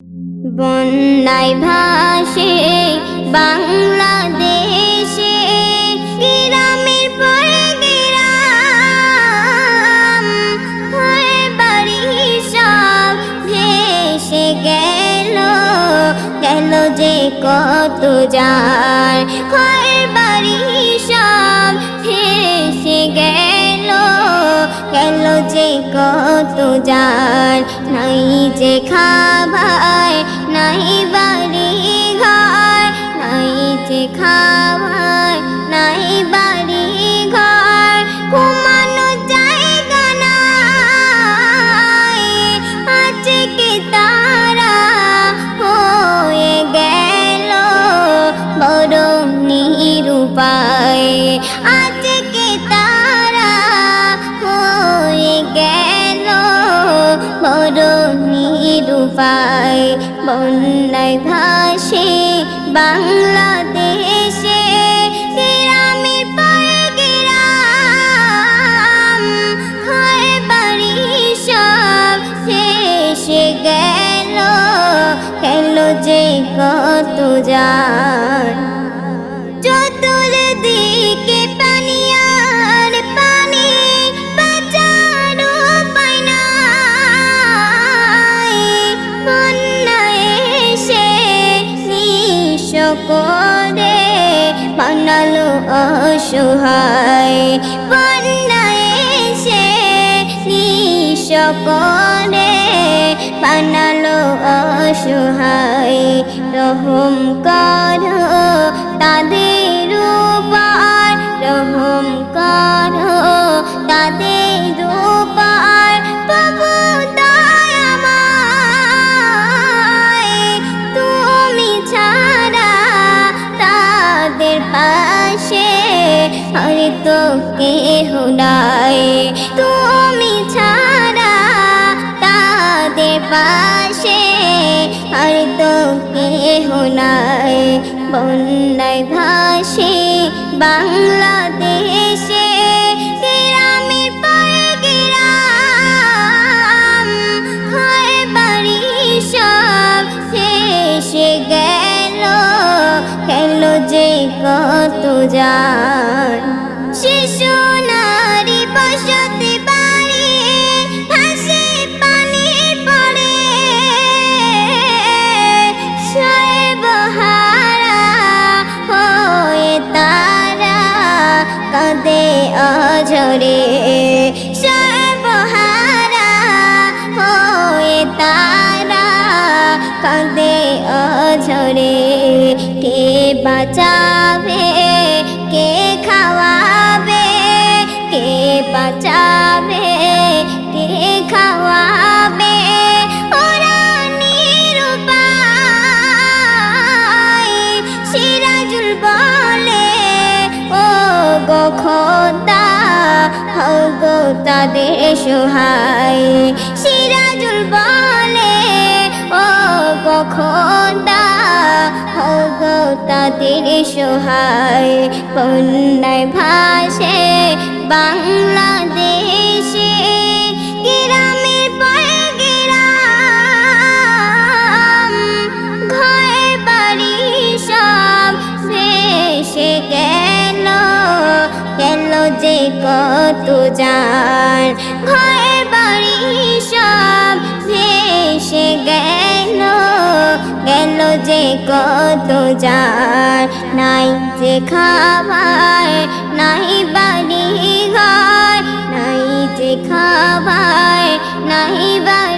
বন্যায় ভাসে বাংলাদেশে, গ্রামের পর গ্রাম, ঘর বাড়ি সব ভেসে গেল গেল যে কত যার, ঘর গেল যে কত যার নাই যে খাবার নাই বাড়ি নিরুপায় বন্যায় ভাসে বাংলাদেশে। গ্রামের পায়ে গ্রাম, ঘর বাড়ি সব শেষে গেল। যে কত যার করে বানালো অসহায়। বন্যায় এসে নিঃস্ব করে বানালো অসহায়। রহম কর তাদের তো কেহ নাই। তুমি ছাড়া তাদের পাশে আর তো কেহ নাই। বন্যায় ভাসে বাংলাদেশে গেল। গেল যে কত যার শিশু নারী বসতি ভাসে পানির পরে। সর্বহারা হয়ে তারা কাঁদে অঝরে। তারা কাঁদে কে বাঁচাবে তাদের সহায় সিরাজুল বলে ও কখন তাদের সহায়। বন্যায় ভাসে বাংলাদেশে। যে কত যার। ঘর বাড়ি সব ভেসে গেল গেল যে কত যার। নাই যে খাবার, নাই বাড়ি ঘর, নাই যে খাবার, নাই বাড়ি